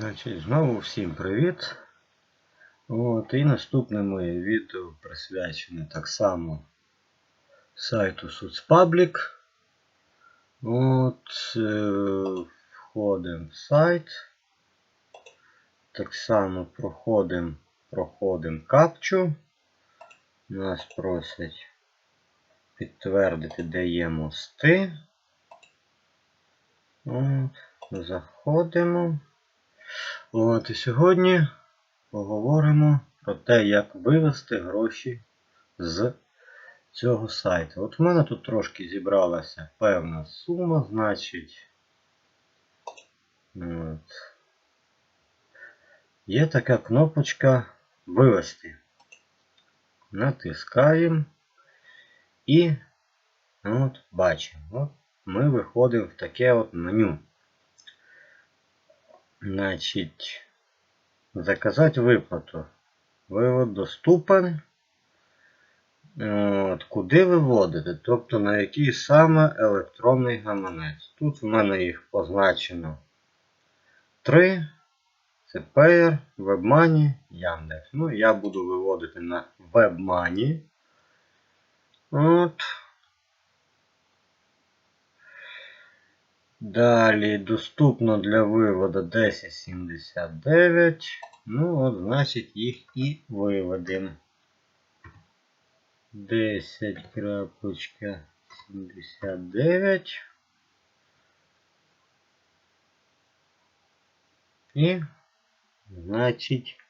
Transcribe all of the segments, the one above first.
Значить, знову всім привіт. От, і наступне моє відео присвячене так само сайту Соцпаблік. От, е, входимо в сайт. Так само проходимо проходим капчу. Нас просять підтвердити, де є мости. От, заходимо. От і сьогодні поговоримо про те, як вивести гроші з цього сайту. От в мене тут трошки зібралася певна сума, значить. От. Є така кнопочка вивести. Натискаємо і от бачимо. От ми виходимо в таке от меню. Значить, заказати виплату. Вивод доступен. От, Куди виводити? Тобто на який саме електронний гаманець. Тут в мене їх позначено 3. Це Payer, WebMoney, Яндекс. Ну, я буду виводити на WebMoney. От. Далі доступно для виводу 1079. Ну, от, значить, їх і виведемо. 10.79. І, значить,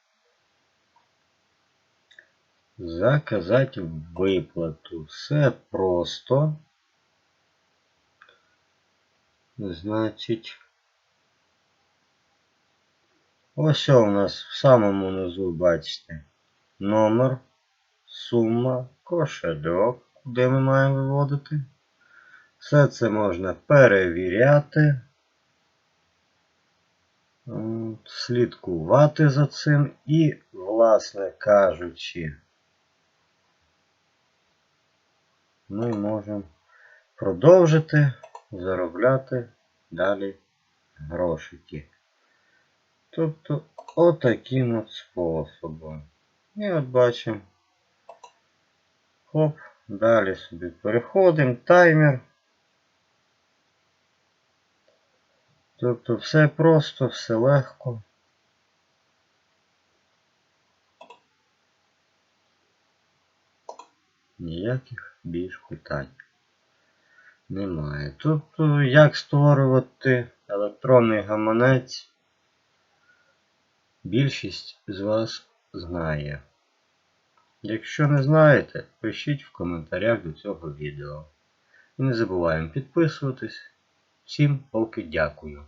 заказати виплату. Все просто. Значить, ось у нас в самому низу, бачите, номер, сума, кошельок, куди ми маємо виводити. Все це можна перевіряти, слідкувати за цим. І, власне кажучи, ми можемо продовжити заробляти далі грошики. Тобто отаким от способом. І от бачимо. Хоп, далі собі переходимо, таймер. Тобто все просто, все легко. Ніяких більш питань немає. Тобто, як створювати електронний гаманець, більшість з вас знає. Якщо не знаєте, пишіть в коментарях до цього відео. І не забуваємо підписуватись. Всім поки дякую.